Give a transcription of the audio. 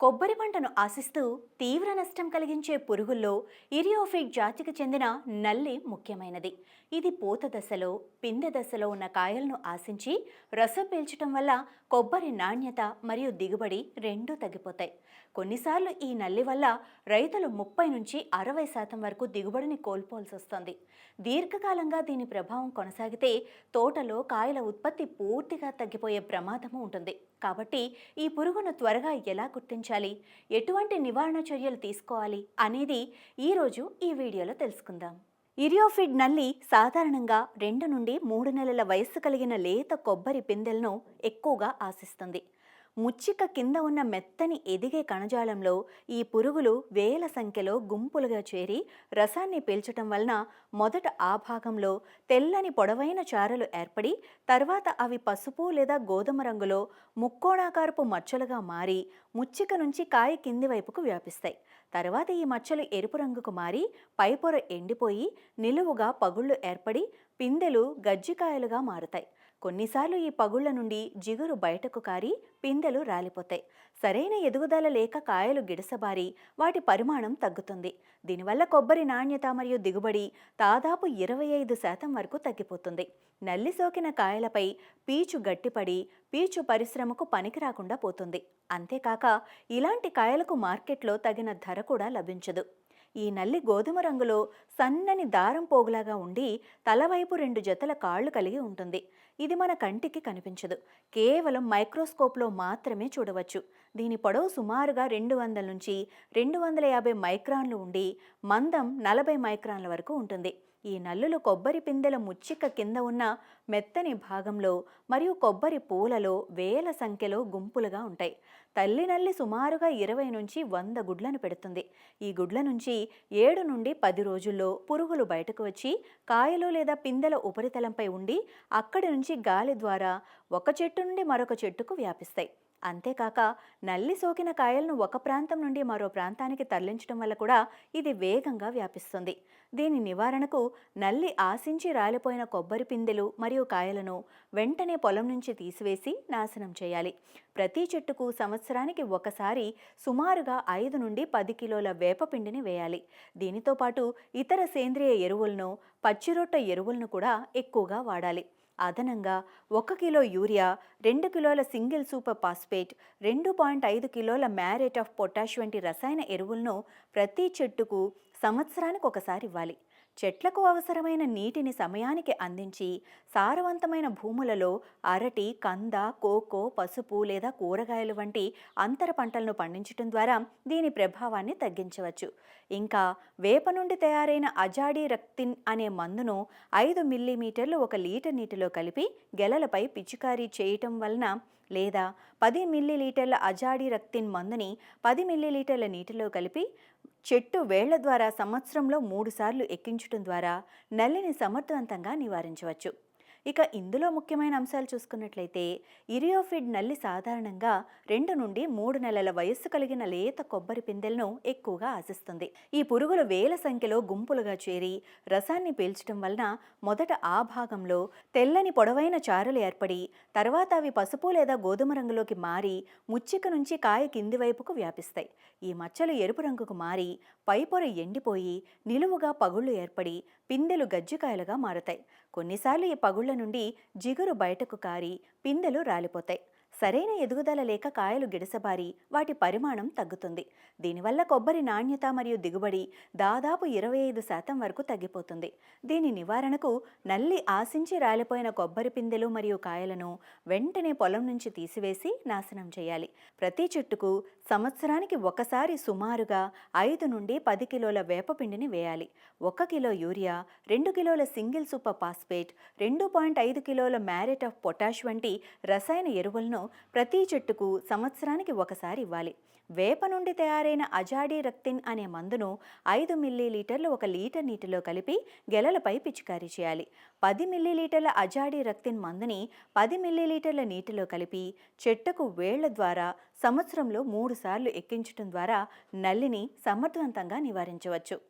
కొబ్బరి పంటను ఆశిస్తూ తీవ్ర నష్టం కలిగించే పురుగుల్లో ఇరియోఫిక్ జాతికి చెందిన నల్లి ముఖ్యమైనది. ఇది పూత దశలో పిందె దశలో ఉన్న కాయలను ఆశించి రసం పీల్చడం వల్ల కొబ్బరి నాణ్యత మరియు దిగుబడి రెండూ తగ్గిపోతాయి. కొన్నిసార్లు ఈ నల్లి వల్ల రైతులు ముప్పై నుంచి అరవై శాతం వరకు దిగుబడిని కోల్పోవాల్సి వస్తుంది. దీర్ఘకాలంగా దీని ప్రభావం కొనసాగితే తోటలో కాయల ఉత్పత్తి పూర్తిగా తగ్గిపోయే ప్రమాదము ఉంటుంది. కాబట్టి ఈ పురుగును త్వరగా ఎలా గుర్తించాలి? ఎటువంటి నివారణ చర్యలు తీసుకోవాలి అనేది ఈరోజు ఈ వీడియోలో తెలుసుకుందాం. ఇరియోఫిడ్ నల్లి సాధారణంగా రెండు నుండి మూడు నెలల వయస్సు కలిగిన లేత కొబ్బరి పిందెలను ఎక్కువగా ఆశిస్తుంది. ముచ్చిక కింద ఉన్న మెత్తని ఎదిగే కణజాలంలో ఈ పురుగులు వేల సంఖ్యలో గుంపులుగా చేరి రసాన్ని పీల్చటం వలన మొదట ఆ భాగంలో తెల్లని పొడవైన చారలు ఏర్పడి తర్వాత అవి పసుపు లేదా గోధుమ రంగులో ముక్కోణాకారపు మచ్చలుగా మారి ముచ్చిక నుంచి కాయ కింది వైపుకు వ్యాపిస్తాయి. తర్వాత ఈ మచ్చలు ఎరుపు రంగుకు మారి పైపొర ఎండిపోయి నిలువుగా పగుళ్ళు ఏర్పడి పిందెలు గజ్జికాయలుగా మారుతాయి. కొన్నిసార్లు ఈ పగుళ్ళ నుండి జిగురు బయటకు కారి పిందెలు రాలిపోతాయి. సరైన ఎదుగుదల లేక కాయలు గిడసబారి వాటి పరిమాణం తగ్గుతుంది. దీనివల్ల కొబ్బరి నాణ్యత మరియు దిగుబడి దాదాపు ఇరవై ఐదు శాతం వరకు తగ్గిపోతుంది. నల్లి సోకిన కాయలపై పీచు గట్టిపడి పీచు పరిశ్రమకు పనికి రాకుండా పోతుంది. అంతేకాక ఇలాంటి కాయలకు మార్కెట్లో తగిన ధర కూడా లభించదు. ఈ నల్లి గోధుమ రంగులో సన్నని దారం పోగులాగా ఉండి తలవైపు రెండు జతల కాళ్ళు కలిగి ఉంటుంది. ఇది మన కంటికి కనిపించదు. కేవలం మైక్రోస్కోప్లో మాత్రమే చూడవచ్చు. దీని పొడవు సుమారుగా రెండు వందల నుంచి రెండు వందల యాభై మైక్రాన్లు ఉండి మందం నలభై మైక్రాన్ల వరకు ఉంటుంది. ఈ నల్లులు కొబ్బరి పిందెల ముచ్చిక కింద ఉన్న మెత్తని భాగంలో మరియు కొబ్బరి పూలలో వేల సంఖ్యలో గుంపులుగా ఉంటాయి. తల్లి నల్లి సుమారుగా ఇరవై నుంచి వంద గుడ్లను పెడుతుంది. ఈ గుడ్ల నుంచి ఏడు నుండి పది రోజుల్లో పురుగులు బయటకు వచ్చి కాయలు లేదా పిందెల ఉపరితలంపై ఉండి అక్కడి నుంచి గాలి ద్వారా ఒక చెట్టు నుండి మరొక చెట్టుకు వ్యాపిస్తాయి. అంతేకాక నల్లి సోకిన కాయలను ఒక ప్రాంతం నుండి మరో ప్రాంతానికి తరలించడం వల్ల కూడా ఇది వేగంగా వ్యాపిస్తుంది. దీని నివారణకు నల్లి ఆశించి రాలిపోయిన కొబ్బరి పిందెలు మరియు కాయలను వెంటనే పొలం నుంచి తీసివేసి నాశనం చేయాలి. ప్రతి చెట్టుకు సంవత్సరానికి ఒకసారి సుమారుగా ఐదు నుండి పది కిలోల వేపపిండిని వేయాలి. దీనితో పాటు ఇతర సేంద్రియ ఎరువులను పచ్చిరొట్ట ఎరువులను కూడా ఎక్కువగా వాడాలి. అదనంగా ఒక కిలో యూరియా రెండు కిలోల సింగిల్ సూపర్ పాస్పేట్ రెండు పాయింట్ ఐదు కిలోల మ్యారేట్ ఆఫ్ పొటాష్ వంటి రసాయన ఎరువులను ప్రతి చెట్టుకు సంవత్సరానికి ఒకసారి ఇవ్వాలి. చెట్లకు అవసరమైన నీటిని సమయానికి అందించి సారవంతమైన భూములలో అరటి కంద కోకో పసుపు లేదా కూరగాయలు వంటి అంతర పంటలను పండించడం ద్వారా దీని ప్రభావాన్ని తగ్గించవచ్చు. ఇంకా వేప నుండి తయారైన అజాడి రక్తిన్ అనే మందును ఐదు మిల్లీమీటర్లు ఒక లీటర్ నీటిలో కలిపి గెలలపై పిచికారీ చేయటం వలన లేదా పది మిల్లీలీటర్ల అజాడి రక్తిన్ మందుని పది మిల్లీలీటర్ల నీటిలో కలిపి చెట్టు వేళ్ళ ద్వారా సంవత్సరంలో మూడుసార్లు ఎక్కించటం ద్వారా నల్లిని సమర్థవంతంగా నివారించవచ్చు. ఇక ఇందులో ముఖ్యమైన అంశాలు చూసుకున్నట్లయితే ఇరియోఫిడ్ నల్లి సాధారణంగా రెండు నుండి మూడు నెలల వయస్సు కలిగిన లేత కొబ్బరి పిందెలను ఎక్కువగా ఆశిస్తుంది. ఈ పురుగులు వేల సంఖ్యలో గుంపులుగా చేరి రసాన్ని పీల్చడం వలన మొదట ఆ భాగంలో తెల్లని పొడవైన చారలు ఏర్పడి తర్వాత అవి పసుపు లేదా గోధుమ రంగులోకి మారి ముచ్చిక నుంచి కాయ కింది వైపుకు వ్యాపిస్తాయి. ఈ మచ్చలు ఎరుపు రంగుకు మారి పైపొర ఎండిపోయి నిలువుగా పగుళ్ళు ఏర్పడి పిందెలు గజ్జికాయలుగా మారుతాయి. కొన్నిసార్లు ఈ పగుళ్ళ నుండి జిగురు బయటకు కారి పిందెలు రాలిపోతాయి. సరైన ఎదుగుదల లేక కాయలు గిడసబారి వాటి పరిమాణం తగ్గుతుంది. దీనివల్ల కొబ్బరి నాణ్యత మరియు దిగుబడి దాదాపు ఇరవై ఐదు శాతం వరకు తగ్గిపోతుంది. దీని నివారణకు నల్లి ఆశించి రాలిపోయిన కొబ్బరి పిందెలు మరియు కాయలను వెంటనే పొలం నుంచి తీసివేసి నాశనం చేయాలి. ప్రతి చెట్టుకు సంవత్సరానికి ఒకసారి సుమారుగా ఐదు నుండి పది కిలోల వేపపిండిని వేయాలి. ఒక కిలో యూరియా రెండు కిలోల సింగిల్ సూపర్ పాస్పేట్ రెండు పాయింట్ ఐదు కిలోల మ్యారెట్ ఆఫ్ పొటాష్ వంటి రసాయన ఎరువులను ప్రతి చెట్టుకు సంవత్సరానికి ఒకసారి ఇవ్వాలి. వేప నుండి తయారైన అజాడీ రక్తిన్ అనే మందును ఐదు మిల్లీలీటర్లు ఒక లీటర్ నీటిలో కలిపి గెలలపై పిచికారీ చేయాలి. పది మిల్లీలీటర్ల అజాడీ రక్తిన్ మందుని పది మిల్లీలీటర్ల నీటిలో కలిపి చెట్టుకు వేళ్ళ ద్వారా సంవత్సరంలో మూడు సార్లు ఎక్కించడం ద్వారా నల్లిని సమర్థవంతంగా నివారించవచ్చు.